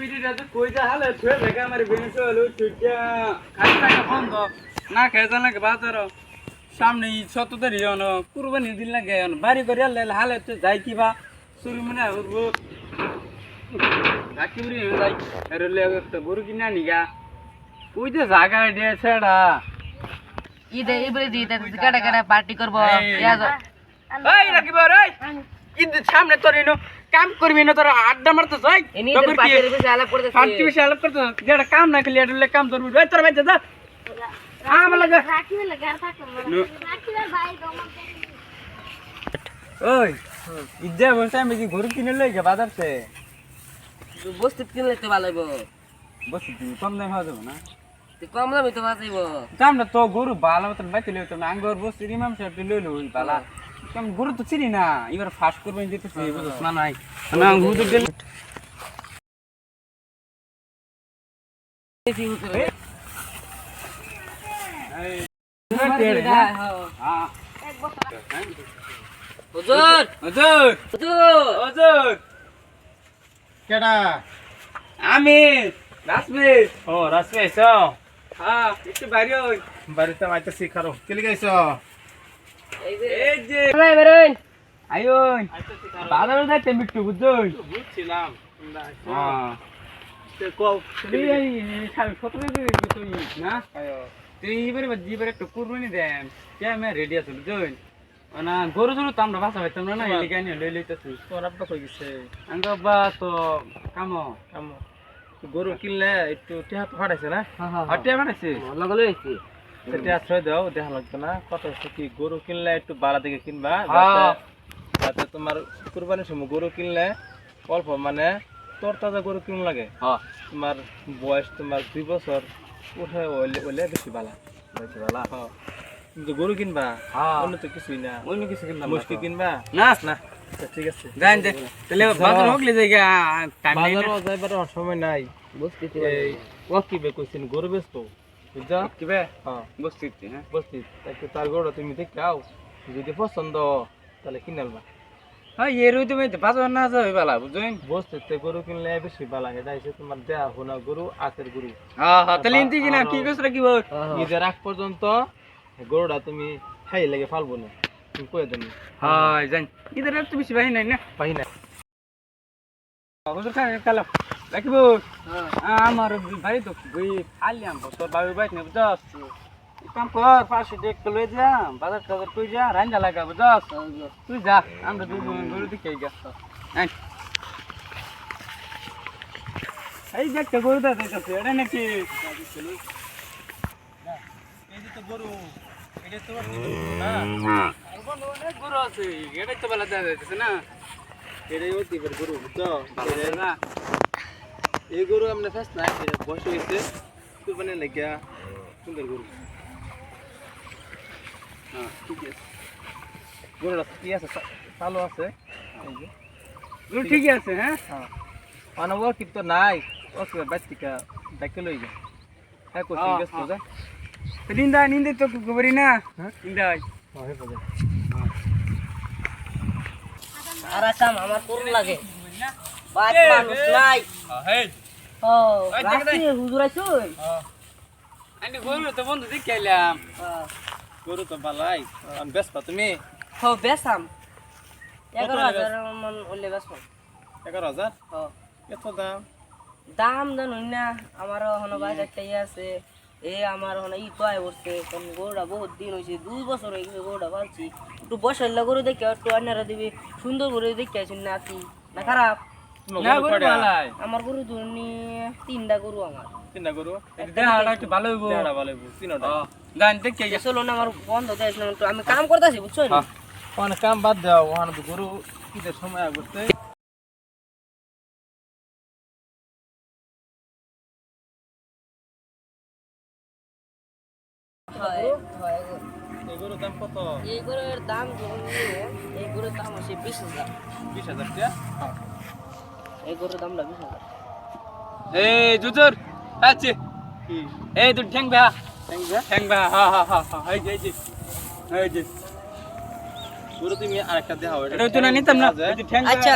তো কই যা হালে ছুঁয়ে দেখা আমার বেনেছ হলো ছুটিয়া খাই টাকা বন্ধ না খেয়ে জানা কে বাজার সামনে ই সত তারিখ অন কুরবানি দিন লাগে বাড়ি করে আলে হালে তো যাই কিবা শুরু মনে উঠব বাকি বুড়ি যাই রেলে একটা গরু কিনা নিগা ওই যে জায়গা দিয়ে ছেড়া ঈদে এবারে ঈদে কেটে কেটে পার্টি করব এই। এই রে কিন্তু সামনে তোর এনো কাম করবি না তোর আড্ডা মারতে যাই। পার্টির বেশি আলাপ করতেছি ফাটি বেশি আলাপ করতে যেটা কাম না করলে এটা কাম ধরবি। ওই তোর বাইতে যা। আম লাগা ওই ইজ্জা বলছে আমি কি গরু কিনে লই গে বাজার সে বস্তি কিনলে তো ভালো হইব। বসে তুমি কম দাম হওয়া যাবে না। কম দামি তো বাঁচাইব দাম না তো গরু ভালো মতন বাইতে লই তুমি আঙ্গর বসে ইমাম সাহেব লই লই বালা। কেমন গরু তো চিনি না। এবার করবেন না নাই না। হ্যাঁ। হুজুর! কেডা? আমি রাসমিস ও আইছ? হ্যাঁ একটু বাইরে বাড়িতে মাইতেছি খারো কেলি গাইছ এই যে। এই যে। ভাই বেরোন আইন বাজারে যাইতে একটু বুঝুন বুঝছিলাম হ্যাঁ গরু জরু তো আমরা বাসা পাইতাম না লই লইতেছি। আঙ্গ বা তো কামো। কাম। গরু কিনলে একটু টেহা তো ফাটাইছে না? হটে বানাইছি লগলে হইছে সেটা আশ্রয় দাও দেখা লাগবে না। কত হচ্ছে কি গরু কিনলে একটু বাড়া দিকে কিনবা। হ্যাঁ। যাতে- তোমার কুরবানির সময় গরু কিনলে অল্প মানে তোর তাজা গরু কিনুন লাগে। হ্যাঁ। তোমার বয়স তোমার দুই বছর উঠে ওইলে ওইলে বেশি ভালো বেশি ভালো হ্যাঁ। কিন্তু গরু কিনবা অন্য তো কিছুই না। অন্য কিছু কিনলাম মুশকি কিনবা। না না। আচ্ছা, ঠিক আছে। জান দে। তাহলে বাজার হোকলে জায়গা টাইম নেই যাইবার সময় নাই। বুঝতেছি এই ওয়াকিবে কইছেন গরু ব্যস্ত বুঝছা? কিবে হ্যাঁ। বসতিতে হ্যাঁ। বসতি তাকে তার গরু তুমি দেখে আও যদি পছন্দ তাহলে কিনে আনবা। হ্যাঁ এর হইতে পাইতে বাজার না যাবে বালা বুঝছেন বস্তিতে গরু কিনলে বেশি লাগে। এটা হচ্ছে তোমার দেয়া হোনা গরু আখের গরু। হ্যাঁ হ্যাঁ তাহলে ইনতি কিনা কি কইছ রাখিব ঈদের আগ পর্যন্ত গরুটা তুমি খাই লাগে ফালবো না। তুমি কয়ে দেন। হ্যাঁ জান ইদার তো বেশি বাহি নাই না? পাই না হুজুর খান রাখিব আমার বাড়ি তো গই খালি আম তোর বাবু বাইক নেব দস কাম কর পাশে তো লই যা বাজার টাজার কই যা রান্না লাগাবো দস তুই যা আমরা দুই বোন গরু দিকে গেছ এই দেখতে গরু দা দেখতে এটা নাকি? এই তো গরু এটা বন্ধু অনেক গরু আছে এটাই তো বেলা দেখা যাচ্ছে না এটাই অতি গরু বুঝছ না এই গরু আমরা ফার্স্ট না এটা বয়স হয়েছে কুরবানি লাগিয়া সুন্দর গরু হ্যাঁ ঠিক আছে গরুটা কি আছে চালু আছে এই যে গরু ঠিক আছে হ্যাঁ হ্যাঁ মানে ও কিন্তু নাই ও কি বাচ্চিকা ডাকে লই যা হ্যাঁ কোচিং হ্যাঁ, ব্যস্ত যা নিন্দা নিন্দে তো গোবরি না হ্যাঁ? নিন্দা হ্যাঁ হে বলে আর কাম আমার করুন লাগে বাদ মানুষ নাই। ও ওই হুজুর আইছুন আমি গরু তো বন্ধু দেখে এলাম গরু তো ভালাই। আমি ব্যস্ত তুমি? হ বেসাম। এগারো হাজার মন হলে বেসম এগারো হাজার? এত দাম? দাম জানো না আমার হন বাজার চাই আছে। এ আমার হন ই তো আয় বসছে কারণ গরুটা বহুত দিন হয়েছে দুই বছর হয়ে গেছে গরুটা পালছি। একটু বসাইলে গরু দেখে একটু আন্যারা দিবি। সুন্দর গরু দেখে আসুন নাতি না খারাপ? না গরু? ভালাই আমার গরু ধরনি তিনটা গরু আমার। তিনটা গরু? দেহাটা একটু ভালো হইব। দেড়া ভালো হইবো, তিনটা। জান দেখে গেছে। চলো না আমার বন্ধ না আমি কাম করতেছি বুঝছ হ্যাঁ। ওখানে কাম বাদ দাও ওখানে তো গরু ঈদের সময় আগতে এই গরুর দাম কত? এই গরুর দাম এই গরুর দাম আছে বিশ হাজার। বিশ হাজার টাকা? এই গরুর দামটা বিশ এই জুজুর আছে এই তুই ঠ্যাং ইউ ঠ্যাং বেহা? হা হা হা হা এই যে এই যে এই যে। গরু তুমি আরেকটা দেখাও এটা তো না নিতাম না। আচ্ছা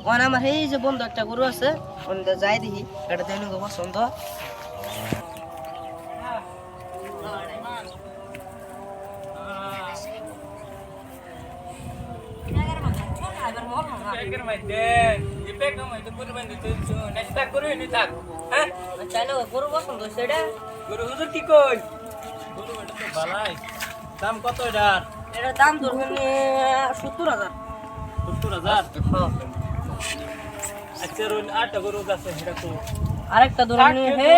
ওখানে আমার এই যে বন্ধু একটা গরু আছে ওখানে যাই দেখি এটা দেন পছন্দ। দাম কত এটার এটার দাম ধরবেন সত্তর হাজার সত্তর হাজার হ্যাঁ। আচ্ছা রোল আটটা গরু আছে সেটা তো আরেকটা ধরবেন থাক, হে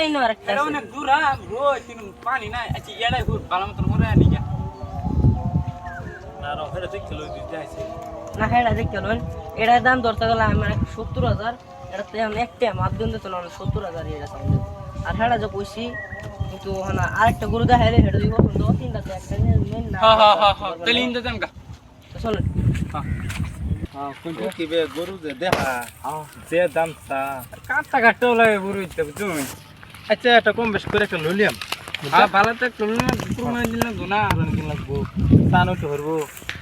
কিন্তু আরেকটা. Tiene pani na. Aci ya dah. Hur. Balam tu mura ni না রো সেটা দেখতে লই দিতে আইছে না হ্যাঁ এটা দেখতে পারবেন এটার দাম ধরতে গেলে আমার সত্তর হাজার এটাতে আমি একটা মাধ্যম দিত না সত্তর হাজার এটা সামনে আর হ্যাঁ যে কইছি কিন্তু ওখানে আরেকটা গরু দেখাইলে সেটা দিব কিন্তু তিনটাতে একটা মেন না Ha. হ্যাঁ কোনটা কি বে গরু যে দেখা যে দাম চা kata lah guru itu betul. আচ্ছা এটা কম বেশ করে একটা লইলাম Ah, bala tak kelun guru main dilang tu na. কি লাগবো। চান উঠে ধরবো।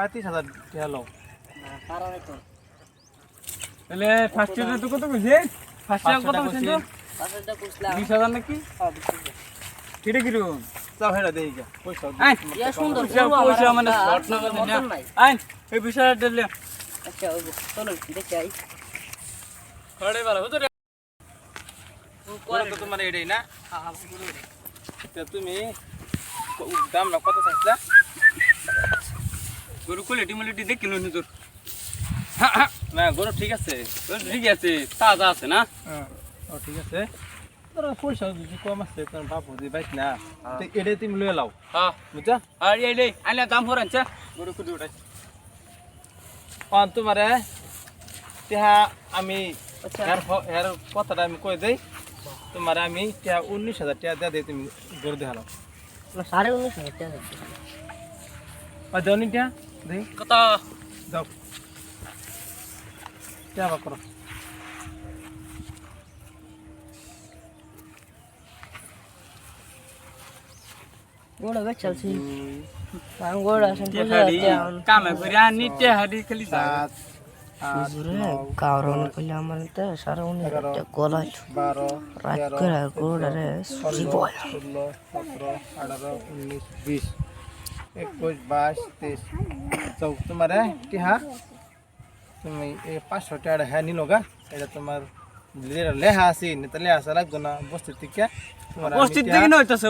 পঁয়ত্রিশ হাজার টিয়া লও তো sih. First year kau tu পাঁচশো sih টাকা tu. পাঁচশোটা কুচলাম Bisa dan lagi. Kira kira. চাও হেরা দেই গা পয়সা. ইয়া সুন্দর আপনার kan মতন নাই Ay, এই bisa dele. আচ্ছা চলুন দেখে আই bala hudur. গরু তো তোমার এটাই না তা তুমি দাম না কত চাইছিলা Guru quality quality দেখি লো হুজুর। না গরু ঠিক আছে ঠিক আছে, তাজা আছে না? হ্যাঁ ও ঠিক আছে তোর পয়সা যদি কম আছে তোর বাপ পাইছ না তো এটাই তুমি লয়ে লাও হ্যাঁ। বুঝছা আর এই লে, আইলা দাম হরান চা। গরু কুদি উঠাই। অন তোমারে তেহা আমি আচ্ছা এর কথাটা আমি কই দেই তোমার আমি তেহা উনিশ হাজার টাকা দিয়ে দিই তুমি গরু দেখাল সাড়ে উনিশ হাজার টাকা দিচ্ছি। কত? দাও। টিয়া করো? গোড়া বেচ চলছি। আমি গোড়া আসেন কামে করে আনি হাড়ি খালি সাত কারণ করলে আমার তো সাড়ে উনিশ হাজার গলা বারো রাত করে গোড়ারে ষোলো ষোলো সতেরো আঠারো উনিশ বিশ একুশ বাইশ তেইশ চৌ তোমার টিহা। তুমি এই পাঁচশো টাকা হ্যাঁ নিল গা এটা তোমার লেহা আছে নেতা লেহা আসা লাগতো না বস্তির থেকে বস্তির থেকে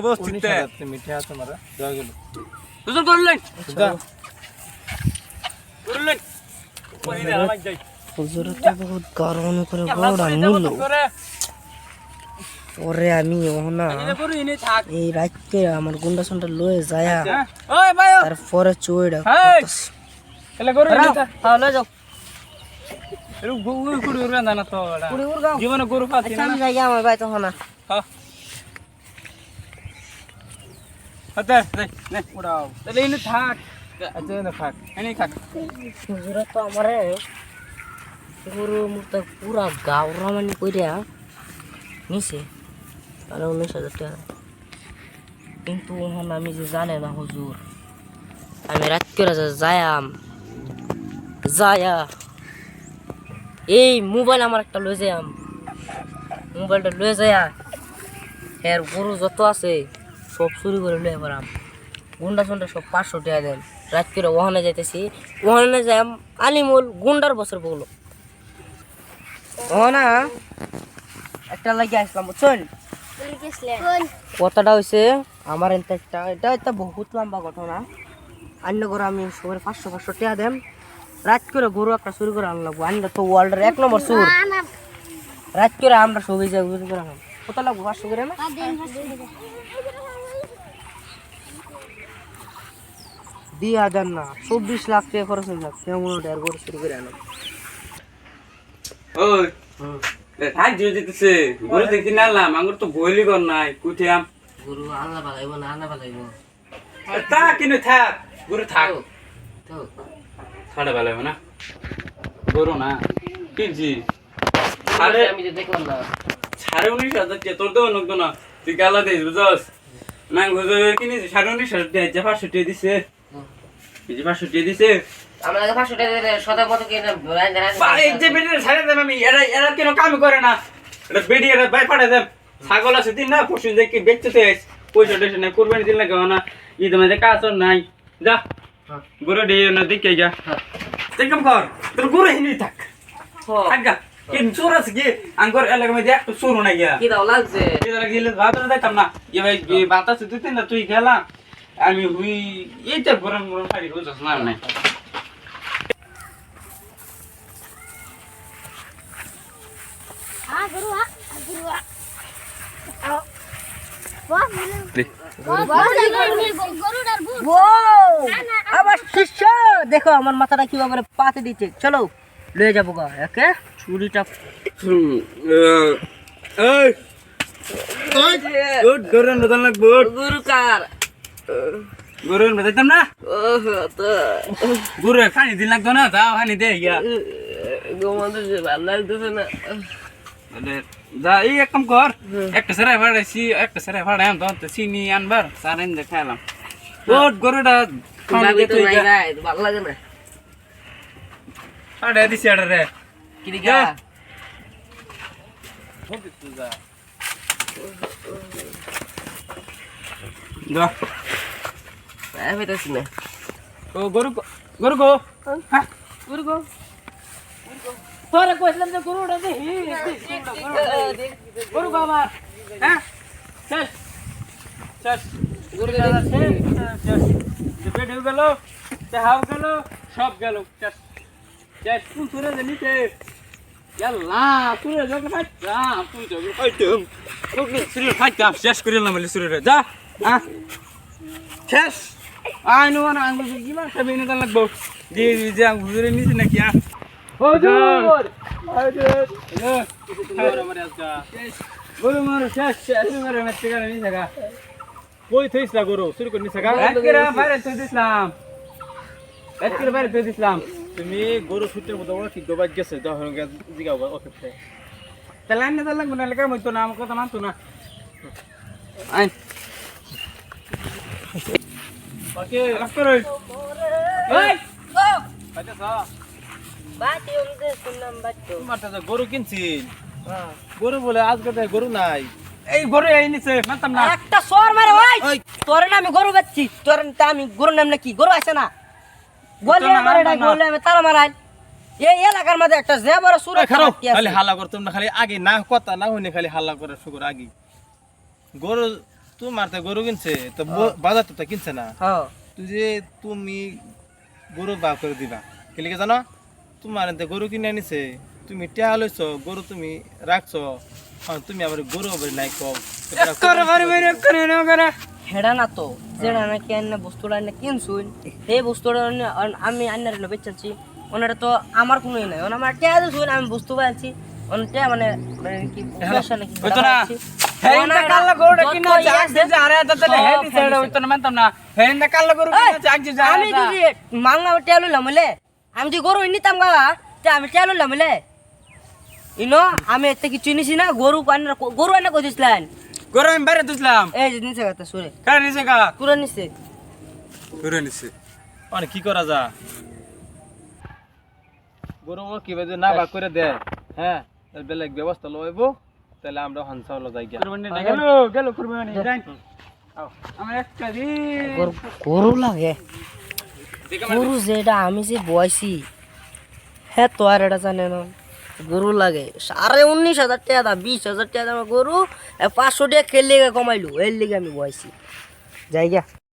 বস্তির তুমি টিহা তোমার দেওয়া গেল। হুজুর করলেন। করলেন। কই রে আমার যাই। হুজুরের তো বহুত গরম করে করে নিল ওরে আমি না। এটা করু ইনি থাক। এই রাতকে আমার গুন্ডা সুন্ডা লয়ে যায়? ওই তারপরে চুইডা হেই! এলে থাক। হ্যাঁ লয়ে যাও এরু গরু কুড়ি উড়বে না তো কুড়ি উড়গাও জীবনে গরু পাচ্ছি না আমি যাই আমার ভাই তখন না হ্যাঁ নে নে উড়াও তাহলে ইনি থাক এনে থাক এনে থাক হুজুরে তো আমারে গরু মুরতা পুরা গাওরা মানে কইরা নিছে তাহলে উনিশ হাজার টাকা কিন্তু আমি যে জানে না হুজুর আমি রাত করে যে যায়াম যায়া এই মোবাইল আমার একটা লয়ে যায়াম মোবাইলটা লয়ে যায়া এর গরু যত আছে, সব চুরি করে লয়ে পারাম গুন্ডা সুন্ডা সব পাঁচশো টাকা দেন। রাত করে ওখানে যাইতেছি। ওখানে যাই আলিমুল গুন্ডার বছর বগলো ওখানে একটা লাগে আসলাম, বুঝছেন? কথাটা হয়েছে আমার এনতে একটা, এটা একটা বহুত লম্বা ঘটনা। অন্য করে আমি সবার পাঁচশো পাঁচশো টাকা দেন। রাত করে গরু একটা চুরি করে আনলাম আনলে তো ওয়ার্ল্ডের এক নম্বর চুর। রাত করে আমরা সবাই যাই চুরি করে আনলাম। কত লাগবো? পাঁচশো করে না? দুই হাজার না চব্বিশ লাখ টাকা খরচ হয়ে যাক। কেমন ওটা আর গরু চুরি করে আনলাম ওই থাক দিয়ে দিতেছে গরু দেখতে নালাম আঙ্গুর তো বইলি কর নাই কুঠিয়াম গরু আল্লাহ বালাইব না আল্লাহ বালাইব তা কিনে থাক গরু থাক। তো সাড়ে বেলা না? গরু না। কিনছি সাড়ে আমি যে দেখলাম না। সাড়ে উনিশ হাজার তোর দেবো নকতো না তুই গালা দিস বুঝস না ঘুরে কিনেছি সাড়ে উনিশ হাজার পাঁচশো টিয়ে দিছে। পাঁচশো দিছে। আমরা পাঁচশো টাকা সদা কিনে যে আমি এরা এরা কেন কাম করে না? এটা বেডি এরা বাই পাঠা দেব ছাগল আছে দিন না পশু কি বেচতে পয়সা টেসে না কোরবানি দিন না কেউ না। ঈদ মধ্যে কাজ নাই। যা। গরু দিয়ে না দেখে যা তুই কাম কর তোর গরু হিনি থাক থাকা কিন চোর আছে কি আঙ্গর এলাকা মধ্যে একটু চোর না গিয়া কি দাও লাগছে এলাকা গেলে ভাত দিতাম না এ ভাই বাতাস দিতে না তুই গেলা আমি হুই এইটা গরম গরম শাড়ি বুঝছ না নাই Ah, guru শিষ্য! দেখো আমার মাথাটা কীভাবে পাতে দিচ্ছে। চলো লয়ে যাব গা একে ছুরিটা এই গুড গরম না গুড গুরু কার? গরম বদাইতাম না? গুরু খানি দিন লাগতো না তাও খানি দে গিয়া ভালো লাগতেছে না। বলে যা এই এক কাম কর একটা সেরাই ভাড়াইছি একটা সেরাই ভাড়াই আম চিনি আনবার সারেন যে খাইলাম। গরুটা ভাবি তো নাই গাই ভালো লাগে না ভাড়াই দিছি এটা রে কি দিকা যা আমি পেতেছি না ও গরু কো- গরু গো হ্যাঁ গুরু গো তোরা কইছিলাম যে গুরুটা দে গরু গো আমার হ্যাঁ শেষ শেষ গুরু শেষ শেষ যে বেডেও গেল দেহাও গেল সব গেল। শেষ শেষ কোন সুরে নিচে সুরে ফাইতাম শেষ করে নিলাম বলে সুরে যা শেষ। আই নো না আঙ্গুল কি মা খাবি না লাগবো। যে যে আঙ্গুল ধরে নাকি আ। হুজুর! গরু মারো শেষ শেষ। করে মেতে করে নি কই থইছলা গরু? শুরু করে নিছে গা? একরে বাইরে তুই দিছিলাম। একরে বাইরে তুই দিছিলাম। তুমি গরু ছুটির মতো ওরা কি গোবাজ গেছে তখন জিগাও ওকে তাহলে আইনে তাহলে লাগবে না লেখা মইতো না আমার কথা মানতো না। আইন। বাকি? লাগ করে। এই! বাতি ওমদে শুনলাম বাচ্চো তোমার তো গরু কিনছিল? গরু বলে আজকে তো গরু নাই। এই গরু এই নিছে মানতাম না। একটা সর মারে ওই! তোর না আমি গরু বেচছি তোর আমি গরুর নাম নাকি? গরু আছে না? বলে নাম এটা না। বলে আমি তারা মারাই। এই এলাকার মধ্যে একটা বড় সুর খারাপ খালি হাল্লা করো তোমরা খালি আগে না কথা না হইনি খালি হাল্লা করে শুকুর আগে। গরু তোমার তো গরু কিনছে তো ব- বাজার তো কিনছে না। হ্যাঁ। তুই যে তুমি গরু বা করে দিবা কি লিখে জানো? তোমার গরু কিনে আনিছে তুমি টেহা লইছ গরু তুমি রাখছো হ্যাঁ, তুমি আবার গরু আবার নাই কম করে বারে বারে করে না করে। হেডা না তো যেটা নাকি আন্য বস্তুটা আন্য কিনছুন? এই বস্তুটা আমি আন্নার হলো বেচাচ্ছি। ওনারা তো আমার কোনোই নাই। ওনা আমার টেয়া দিছুন আমি বস্তু পাইছি ওনটা মানে মানে কি পয়সা নাকি হইতো না। হেইন্দা কাল্লা গরুটা কিনা ইয়ে আছে আছে, আরে তাতে হে দিছে। এটা হইতো না মানতাম না। হেইন্দা কাল্লা গরু কিনা আছে আগে আমি যদি মাংনা টেয়া লইলাম বলে আমি যদি গরু নিতাম গা তে আমি টেয়া লইলাম বলে। ইনো আমি এতে কিছু নিছি না? গরু আন্নার গরু আন্না কই দিছিলেন? গরু আমি বাইরে তুললাম এই যে নিচে কথা সুরে। কার নিছে কা কুরা নিছে। গরু নিছে। মানে কি করা যা গরু ও কি বাজে না বা করে দেয় হ্যাঁ? তাহলে বেলেগ ব্যবস্থা লইব তাহলে আমরা হানসা হলো যাই গিয়া গেল গেল কুরবানি যাই। আমার একটা দি। গরু গরু লাগে। গরু যেটা আমি যে বয়সি হ্যাঁ তো আর এটা জানে না। গরু লাগে। সাড়ে উনিশ হাজার টাকা দাম, বিশ হাজার টাকা দাম গরু পাঁচশো টাকা খেললে কমাইলো। এর লিগে আমি বয়সি যাই গা